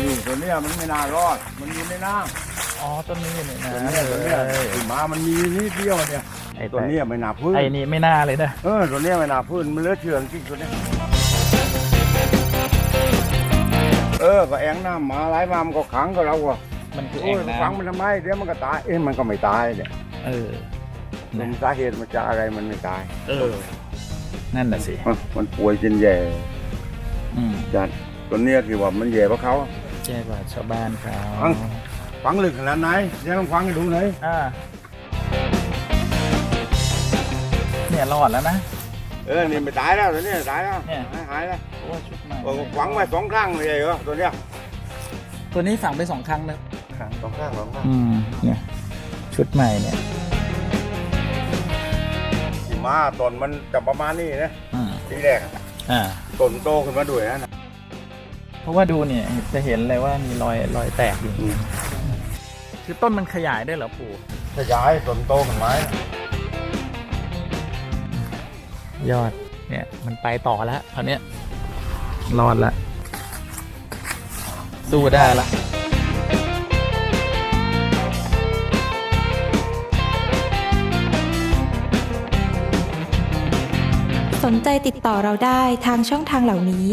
นี่ตัวเนี้ยมันไม่น่ารอด มันมีในน้อ๋อต้นนี้เนี่ยำนะตัวเนี้ยตัวเนี้ยที่มามันมีนิดเดียวเนี่ยไอ้ตัวเนี้ยไม่น่าพื้นไอ้นี่ไม่น่าเลยนะเออตัวเนี้ยไม่น่าพื้นมันเหลือเชื่อจริงตัวเนี้ยเออก็แองน้ำมาไหลมามันก็ขังก็เราก็มันคือโอ้แอ่ยงน้ฝังมันทำไมเดี๋ยวมันก็ตายเอ๊ะมันก็ไม่ตายเนี่ยำเออมันะนสาเหตุมันจะอะไรมันไม่ตาย เออ นั่นน่ะสิเอ้ามันป่วยจนแย่อืมจัดตัวเนี้ยที่ว่ามันแย่เพราะเขา แจ้กว่าชาวบ้านเขาฟัง ฝังลึกขนาดไหนเดี๋ยวลองฟังให้ดูหน่อยอ่าเนี่ยรอดแล้วนะ เออนี่ไม่ตายแล้วตัวเนี้ยตายแล้วเนี่ย หายหายแล้วโอ้ชุดใหม่เออฝังไว้สองข้างเลยเหรอตัวเนี้ยตัวนี้ฝังไปสองครั้งนะสองข้างสองข้างอืมเนี่ยชุดใหม่เนี่ยที่ มาต้นมันจะประมาณนี้นะอืมทีแรกอะอ่า ต้นโตขึ้นมาด้วยนะ เพราะว่าดูเนี่ยจะเห็นเลยว่ามีรอยรอยแตกอยู่ อืม คือต้นมันขยายได้เหรอปู่ ขยายต้นโตขึ้นมายอด เนี่ยมันไปต่อแล้วคราวเนี้ยรอดละ สู้ได้ละ สนใจติดต่อเราได้ทางช่องทางเหล่านี้